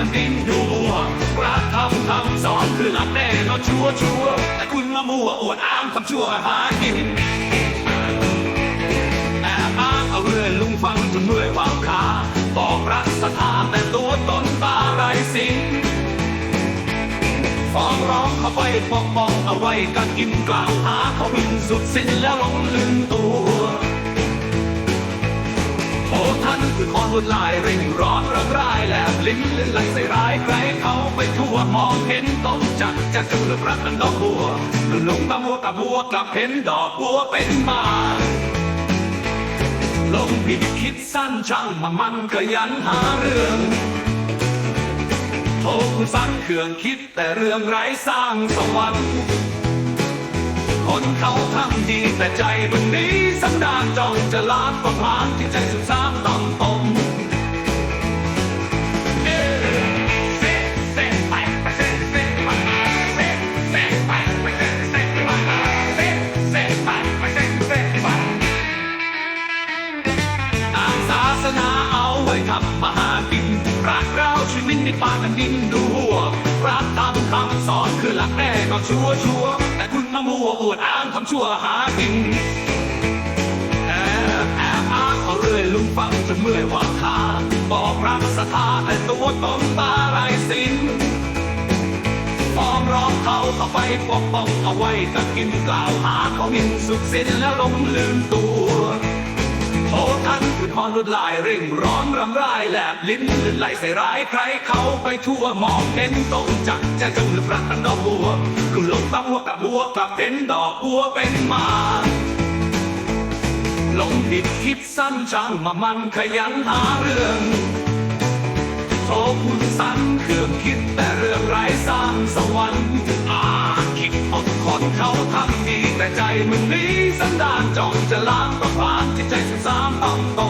ผ่นดินดูพระธรรมคำสอนคือหลักแน่นอนชัวร์ชัวร์แต่คุณมามัวอวดอ้างคำชั่วหากินแอบอ้างเอาเรื่องลุงฟังจนเมื่อยความขาบอกรักสถานแต่ตัวตนตาไรสิงฟ้องร้องเขาไปปกป้องเอาไว้กันกินกล่าวหาเขาบินสุดสิ้นแล้วลงลืมตัวื่นคือคนวุ่นลายเร่งร้อนระร่ายแหลบลิ้นลิ้นไหลใส่ร้ายใครเขาไปทั่วมองเห็นต้นจักจะจุลรักนั้นดอกบัวลุงตะบัวกับบัวกลับเห็นดอกบัวเป็นมาลงผิดคิดสั้นช่างมามันขยันหาเรื่องโทคุณสังเขื่อนคิดแต่เรื่องไร้สร้างสวรรค์คนเขาทำดีแต่ใจมันนี้สันดานจ้องจะล้างก็ผ่านที่ใจสุดสามต้อง เอาไว้ทำมาหากินรักเราชีวิตในป่าแผ่นดินดูหัวรักตามคำสอนคือหลักแน่ก็ชัวร์ชัวร์แต่คุณมามัวอวดอ้างทำชั่วหากินแอบแอบอ้างเอาเรื่อยลุงฟังจนเมื่อยว่าขาบอกรักศรัทธาแต่ตัวตนตาไรสินฟ้องร้องเขาเข้าไปปกป้องเอาไว้แต่กินกล่าวหาเขาหมินสุดสิ้นแล้วลงลืมตัว โอ้ท่านคือทอนรุดลายเร่งร้อนรำไร่ายแลบลิ้นลื่นไหลใส่ร้ายใครเขาไปทั่วมองเห็นตรงจักจะจงหรือพระตันดอกบัวคุณลงตั้งหัวกับบัวกับเห็นดอกบัวเป็นมาลงผิดคิดสั้นจังมามันขยันหาเรื่องโทคุณสั้นเครื่องคิดแต่เรื่องไร้สร้างสวรรค์อาคิดอดคนเขาทำ แต่ใจมึงนี้สันดานจ้องจะล้างก็ผ่านที่ใจสุดสามต้องตรง